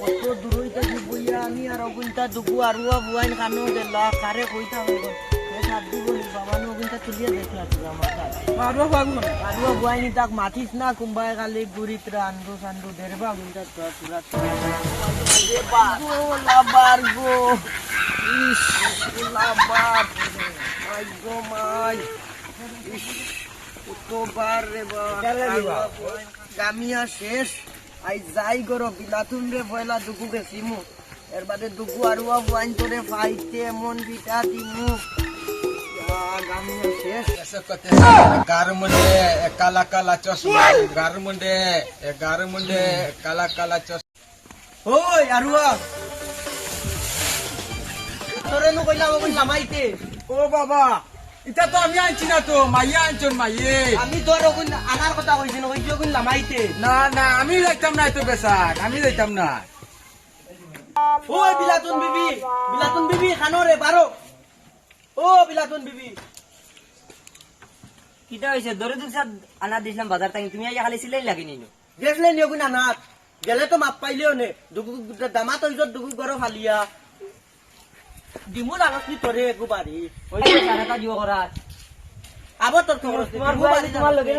কত দূর হইতে কি বইয়া আমি আর অগুনটা দুগু আরুয়া বুয়াইন কানো? দেলা কারে কইতা হইব দিব বাবা নো কুম্বায় কালি গুরিত রান্দু সান্দু দেরবা অগুনটা তো পুরা লাবার গো ইস লাবার মাই গো মাই ইস কতবার রে বা গামিয়া শেষ। আই যাই গর বিলাতুন রে পয়লা দুকু গেছিমু এর বাদে দুগু আর ওয়া ওয়াইন তোরে ফাইতে মন বিটা দিমু। গার ও বাবা। এটা তো আমি আনছি না তো মাইয়া আনছন মাইয়ে। আমি তোর ওগুন আনার কথা কইছি না কইছি ওগুন লামাইতে না না আমি যাইতাম না তো বেসাক আমি যাইতাম না। ওই বিলাতুন বিবি বিলাতুন বিবি খানো রে বারো ও বিলাতুন বিবি। কিটা হয়েছে দরে দুধ সাত আনা দিছিলাম বাজার তাই তুমি আইয়া খালি সিলাই লাগি নিনো। গেছলে নি ওগুন আনাত। গেলে তো মাপ পাইলেও নে দুগু দামাত হইছত দুগু গরো ফালিয়া। দিমু লাগত নি তোরে একু ওই যে সারাটা দিব করার তোর খবর তোমার বাড়ি তোমার লগে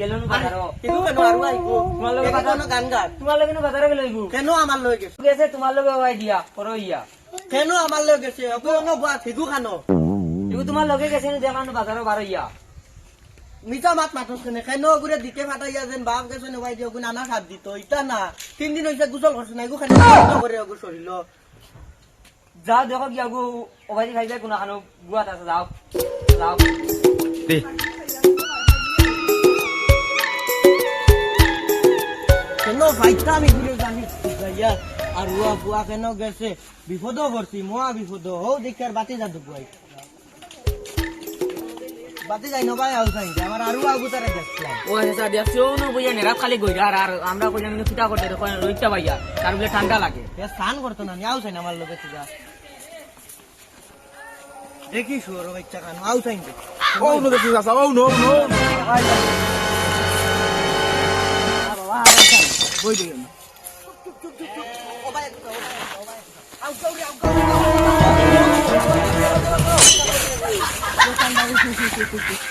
গেল নো বাজার কেন আরুয়া ইকু তোমার লগে বাজার গান গান তোমার লগে বাজারে গেল ইগু কেন আমার লয়ে গেছে? গেছে তোমার লগে ওই দিয়া করো ইয়া। কেন আমার লয়ে গেছে? অকন বুয়া ঠিকু খানো। ইগু তোমার লগে গেছে নি দেখানো বাজারও বারো ইয়া। মিছা মাত মাতস কেনে? কেন গুরে দিতে ফাটাইয়া যেন বাপ গেছে নবাই দিয়ে গুণ আনা সাত দিত ইটা না। তিন দিন হইছে গুসল করছে না এগু খানি করে অগু শরীর যাও দেখো গিয়া গু ওবাজি খাইবে কোনা খানো গুয়াত আছে যাও যাও কেন আমি জানি যাইয়া আর উয়া বুয়া কেন গেছে? বিপদ করছি মহা বিপদ। হো দেখি আর বাতি যা দুপুয়াই বাতি যাই নবাই আউ যাই আমার আরু আগু তারা দেখলাম ও হেসা দিয়া। চৌনো বইয়া নেরাত খালি গইরা আর আর আমরা কইলাম কিটা করতে কই রইতা ভাইয়া তার বলে ঠান্ডা লাগে। এ স্নান করতো না চাই আমার লোকে যা দেখি শুয়ার বাচ্চা খানো আউ চাই ও নো দেখি আসা ও নো নো। বই দিলাম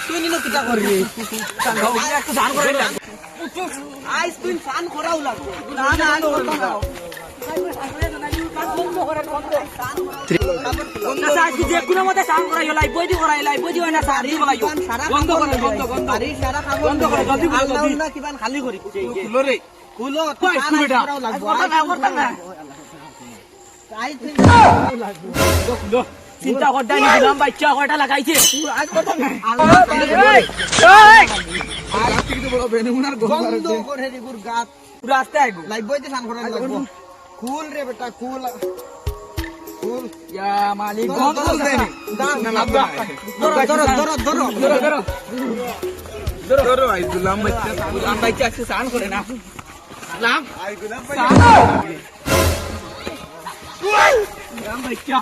তুই কিটা করবি? একটু ধান করে আইস তুই ফান করাও লাগবে। না না চিন্তা করতে নি দিলাম বাচ্চা কয়টা লাগাইছে। বইতে সান করা লাগবে। রে বেটা ইয়া মালিক ধরো, ধরো, ধরো ধরো ধরো গুলাম বাচ্চা গুলাম বাচ্চা করে না আই গুলাম বাচ্চা গুলাম বাচ্চা